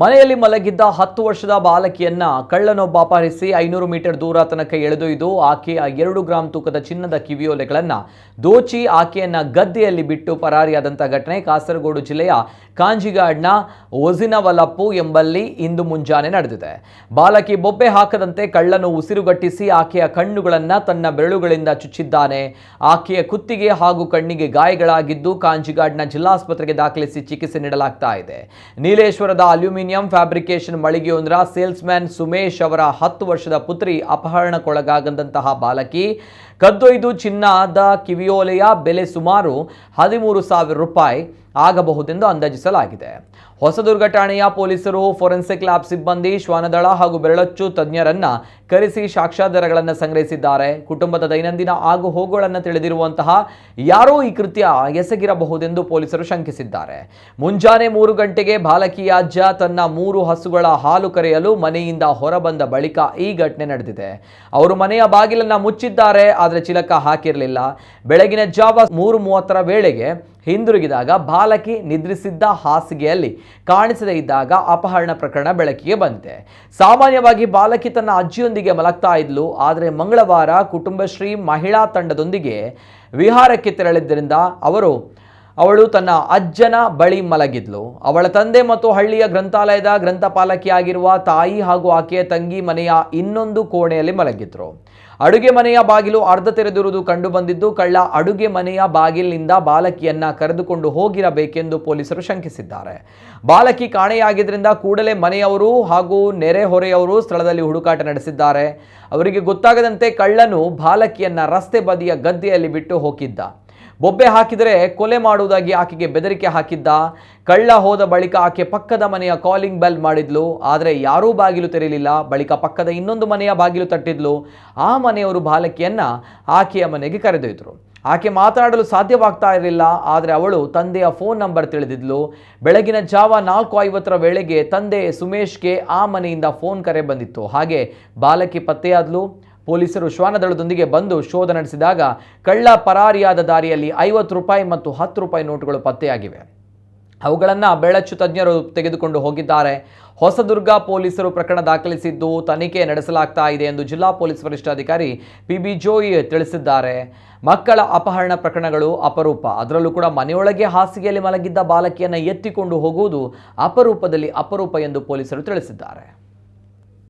ಮನೆಯಲ್ಲಿ ಮಲಗಿದ್ದ ಹತ್ತು ವರ್ಷದ ಬಾಲಕಿಯನ್ನ ಕಳ್ಳನೊಬ್ಬ ಅಪಹರಿಸಿ ಐನೂರು ಮೀಟರ್ ದೂರ ತನಕ ಎಳೆದೊಯ್ದು ಆಕೆಯ ಎರಡು ಗ್ರಾಂ ತೂಕದ ಚಿನ್ನದ ಕಿವಿಯೋಲೆಗಳನ್ನ ದೋಚಿ ಆಕೆಯನ್ನ ಗದ್ದೆಯಲ್ಲಿ ಬಿಟ್ಟು ಪರಾರಿಯಾದಂತಹ ಘಟನೆ ಕಾಸರಗೋಡು ಜಿಲ್ಲೆಯ ಕಾಂಜಿಗಾಡ್ನ ಒಜಿನವಲಪ್ಪು ಎಂಬಲ್ಲಿ ಇಂದು ಮುಂಜಾನೆ ನಡೆದಿದೆ. ಬಾಲಕಿ ಬೊಬ್ಬೆ ಹಾಕದಂತೆ ಕಳ್ಳನು ಉಸಿರುಗಟ್ಟಿಸಿ ಆಕೆಯ ಕಣ್ಣುಗಳನ್ನ ತನ್ನ ಬೆರಳುಗಳಿಂದ ಚುಚ್ಚಿದ್ದಾನೆ. ಆಕೆಯ ಕುತ್ತಿಗೆ ಹಾಗೂ ಕಣ್ಣಿಗೆ ಗಾಯಗಳಾಗಿದ್ದು ಕಾಂಜಿಗಾಡ್ನ ಜಿಲ್ಲಾಸ್ಪತ್ರೆಗೆ ದಾಖಲಿಸಿ ಚಿಕಿತ್ಸೆ ನೀಡಲಾಗ್ತಾ ಇದೆ. ನೀಲೇಶ್ವರದ ಅಲ್ಯೂಮಿನಿಯಂ ಫ್ಯಾಬ್ರಿಕೇಶನ್ ಮಳಿಗೆಯೊಂದರ ಸೇಲ್ಸ್ಮ್ಯಾನ್ ಸುಮೇಶ್ ಅವರ ಹತ್ತು ವರ್ಷದ ಪುತ್ರಿ ಅಪಹರಣಕ್ಕೊಳಗಾಗದಂತಹ ಬಾಲಕಿ. ಕದ್ದೊಯ್ದು ಚಿನ್ನದ ಕಿವಿಯೋಲೆಯ ಬೆಲೆ ಸುಮಾರು ಹದಿಮೂರು ಸಾವಿರ ರೂಪಾಯಿ. ಆಗಬಹುದೆಂದು ಅಂದಾಜಿಸಲಾಗಿದೆ. ಹೊಸದುರ್ಗ ಠಾಣೆಯ ಪೊಲೀಸರು, ಫೋರೆನ್ಸಿಕ್ ಲ್ಯಾಬ್ ಸಿಬ್ಬಂದಿ, ಶ್ವಾನದಳ ಹಾಗೂ ಬೆರಳಚ್ಚು ತಜ್ಞರನ್ನ ಕರೆಸಿ ಸಾಕ್ಷ್ಯಾಧಾರಗಳನ್ನು ಸಂಗ್ರಹಿಸಿದ್ದಾರೆ. ಕುಟುಂಬದ ದೈನಂದಿನ ಆಗು ಹೋಗುಗಳನ್ನು ತಿಳಿದಿರುವಂತಹ ಯಾರೋ ಈ ಕೃತ್ಯ ಎಸಗಿರಬಹುದೆಂದು ಪೊಲೀಸರು ಶಂಕಿಸಿದ್ದಾರೆ. ಮುಂಜಾನೆ ಮೂರು ಗಂಟೆಗೆ ಬಾಲಕಿಯ ಅಜ್ಜ ತನ್ನ ಮೂರು ಹಸುಗಳ ಹಾಲು ಕರೆಯಲು ಮನೆಯಿಂದ ಹೊರಬಂದ ಬಳಿಕ ಈ ಘಟನೆ ನಡೆದಿದೆ. ಅವರು ಮನೆಯ ಬಾಗಿಲನ್ನು ಮುಚ್ಚಿದ್ದಾರೆ, ಆದರೆ ಚಿಲಕ ಹಾಕಿರಲಿಲ್ಲ. ಬೆಳಗಿನ ಜಾವ ಮೂರು ಮೂವತ್ತರ ವೇಳೆಗೆ ಹಿಂದಿರುಗಿದಾಗ ಬಾಲಕಿ ನಿದ್ರಿಸಿದ್ದ ಹಾಸಿಗೆಯಲ್ಲಿ ಕಾಣಿಸದೇ ಇದ್ದಾಗ ಅಪಹರಣ ಪ್ರಕರಣ ಬೆಳಕಿಗೆ ಬಂತೆ ಸಾಮಾನ್ಯವಾಗಿ ಬಾಲಕಿ ತನ್ನ ಅಜ್ಜಿಯೊಂದಿಗೆ ಮಲಗ್ತಾ ಇದ್ಲು, ಆದರೆ ಮಂಗಳವಾರ ಕುಟುಂಬಶ್ರೀ ಮಹಿಳಾ ತಂಡದೊಂದಿಗೆ ವಿಹಾರಕ್ಕೆ ತೆರಳಿದ್ದರಿಂದ ಅವರು ಅವಳು ತನ್ನ ಅಜ್ಜನ ಬಳಿ ಮಲಗಿದ್ಲು. ಅವಳ ತಂದೆ ಮತ್ತು ಹಳ್ಳಿಯ ಗ್ರಂಥಾಲಯದ ಗ್ರಂಥಪಾಲಕಿಯಾಗಿರುವ ತಾಯಿ ಹಾಗೂ ಆಕೆಯ ತಂಗಿ ಮನೆಯ ಇನ್ನೊಂದು ಕೋಣೆಯಲ್ಲಿ ಮಲಗಿದ್ರು. ಅಡುಗೆ ಮನೆಯ ಬಾಗಿಲು ಅರ್ಧ ತೆರೆದಿರುವುದು ಕಂಡು ಬಂದಿದ್ದು, ಕಳ್ಳ ಅಡುಗೆ ಮನೆಯ ಬಾಗಿಲಿನಿಂದ ಬಾಲಕಿಯನ್ನ ಕರೆದುಕೊಂಡು ಹೋಗಿರಬೇಕೆಂದು ಪೊಲೀಸರು ಶಂಕಿಸಿದ್ದಾರೆ. ಬಾಲಕಿ ಕಾಣೆಯಾಗಿದ್ದರಿಂದ ಕೂಡಲೇ ಮನೆಯವರು ಹಾಗೂ ನೆರೆಹೊರೆಯವರು ಸ್ಥಳದಲ್ಲಿ ಹುಡುಕಾಟ ನಡೆಸಿದ್ದಾರೆ. ಅವರಿಗೆ ಗೊತ್ತಾಗದಂತೆ ಕಳ್ಳನು ಬಾಲಕಿಯನ್ನ ರಸ್ತೆ ಬದಿಯ ಗದ್ದೆಯಲ್ಲಿ ಬಿಟ್ಟು ಹೋಗಿದ್ದ. ಬೊಬ್ಬೆ ಹಾಕಿದರೆ ಕೊಲೆ ಮಾಡುವುದಾಗಿ ಆಕೆಗೆ ಬೆದರಿಕೆ ಹಾಕಿದ್ದ. ಕಳ್ಳ ಹೋದ ಬಳಿಕ ಆಕೆ ಪಕ್ಕದ ಮನೆಯ ಕಾಲಿಂಗ್ ಬೆಲ್ ಮಾಡಿದ್ಲು. ಆದರೆ ಯಾರೂ ಬಾಗಿಲು ತೆರೆಯಲಿಲ್ಲ. ಬಳಿಕ ಪಕ್ಕದ ಇನ್ನೊಂದು ಮನೆಯ ಬಾಗಿಲು ತಟ್ಟಿದ್ಲು. ಆ ಮನೆಯವರು ಬಾಲಕಿಯನ್ನು ಆಕೆಯ ಮನೆಗೆ ಕರೆದೊಯ್ದರು. ಆಕೆ ಮಾತನಾಡಲು ಸಾಧ್ಯವಾಗ್ತಾ ಇರಲಿಲ್ಲ. ಆದರೆ ಅವಳು ತಂದೆಯ ಫೋನ್ ನಂಬರ್ ತಿಳಿದಿದ್ಲು. ಬೆಳಗಿನ ಜಾವ ನಾಲ್ಕು ಐವತ್ತರ ವೇಳೆಗೆ ತಂದೆ ಸುಮೇಶ್ಗೆ ಆ ಮನೆಯಿಂದ ಫೋನ್ ಕರೆ ಬಂದಿತ್ತು. ಹಾಗೆ ಬಾಲಕಿ ಪತ್ತೆಯಾದ್ಲು. ಪೊಲೀಸರು ಶ್ವಾನದಳದೊಂದಿಗೆ ಬಂದು ಶೋಧ ನಡೆಸಿದಾಗ ಕಳ್ಳ ಪರಾರಿಯಾದ ದಾರಿಯಲ್ಲಿ ಐವತ್ತು ರೂಪಾಯಿ ಮತ್ತು ಹತ್ತು ರೂಪಾಯಿ ನೋಟುಗಳು ಪತ್ತೆಯಾಗಿವೆ. ಅವುಗಳನ್ನು ಬೆಳಚು ತಜ್ಞರು ತೆಗೆದುಕೊಂಡು ಹೋಗಿದ್ದಾರೆ. ಹೊಸದುರ್ಗ ಪೊಲೀಸರು ಪ್ರಕರಣ ದಾಖಲಿಸಿದ್ದು ತನಿಖೆ ನಡೆಸಲಾಗ್ತಾ ಇದೆ ಎಂದು ಜಿಲ್ಲಾ ಪೊಲೀಸ್ ವರಿಷ್ಠಾಧಿಕಾರಿ ಪಿ ಬಿ ಜೋಯಿ ತಿಳಿಸಿದ್ದಾರೆ. ಮಕ್ಕಳ ಅಪಹರಣ ಪ್ರಕರಣಗಳು ಅಪರೂಪ. ಅದರಲ್ಲೂ ಕೂಡ ಮನೆಯೊಳಗೆ ಹಾಸಿಗೆಯಲ್ಲಿ ಮಲಗಿದ್ದ ಬಾಲಕಿಯನ್ನು ಎತ್ತಿಕೊಂಡು ಹೋಗುವುದು ಅಪರೂಪದಲ್ಲಿ ಅಪರೂಪ ಎಂದು ಪೊಲೀಸರು ತಿಳಿಸಿದ್ದಾರೆ.